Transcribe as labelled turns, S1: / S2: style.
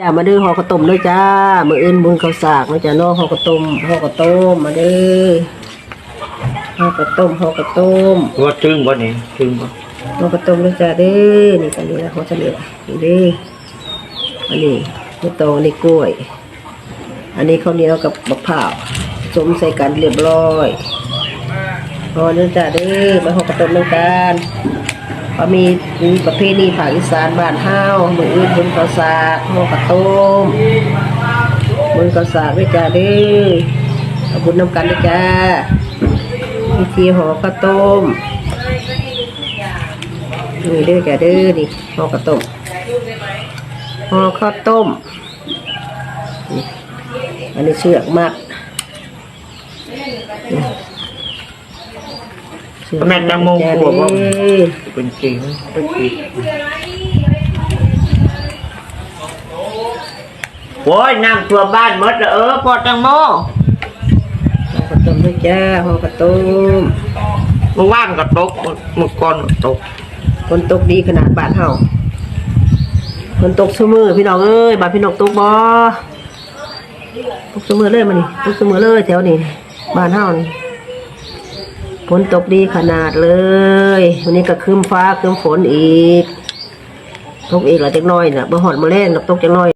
S1: จ้ามาเด้อห่อกระต้มด้วยจ้ามื้ออื่นบุญข้าวสากเนาะจ้าเนาะห่อกระต้มห่อกระต้มมาเด้อห่อกระต้มห่อกระต้ม
S2: ว่าตึงบ่นี่ตึงบ่
S1: ห่อกระต้มด้วยจ้าเด้อนี่กันนี่ละห่อเฉลี่ยนี่เด้ออันนี้ไม่โตอันนี้กล้วย อันนี้ข้าวเหนียวกับมะพร้าวสมใส่กันเรียบร้อยห่อเด้อจ้าเด้อมาห่อกระต้มด้วยกัน ก็มีมีประเพณีภาคอีสานบ้านเฮามืออื่นบุญข้าวสากห่อกระต้มบุญกษาด้วยจ้าเด้อเอาบุญน้ำกันด้วยจ้าพิธีห่อข้าวต้มนี่เด้อจ้าเด้อนี่ห่อข้าวต้มห่อข้าวต้มอันนี้เชือกมาก
S2: แม่นจังโมง
S1: จ้าก
S2: ลัวบ่
S1: เด้อ
S2: เป็นจริงเป็นจริงโอ้ยน้ำท่วมบ้านหมดแล้วเออพอจังโม
S1: ห่อข้าวต้มด้วยจ้าห่อข้าวต้ม
S2: เมื่อวานก็ตกเมื่อก่อนก็ตก
S1: ฝนตกดีขนาดบ้านเฮาฝนตกซุมือพี่น้องเอ้ยบ้านพี่น้องตกบ่ตกซุมือเลยมานี่ตกซุมือเลยแถวนี้บ้านเฮานี่ ฝนตกดีขนาดเลย วันนี้ก็คึมฟ้าคึมฝนอีก ตกอีกหลายจักหน้อยน่ะบ่หอดมาเลงดอกตกจักหน้อย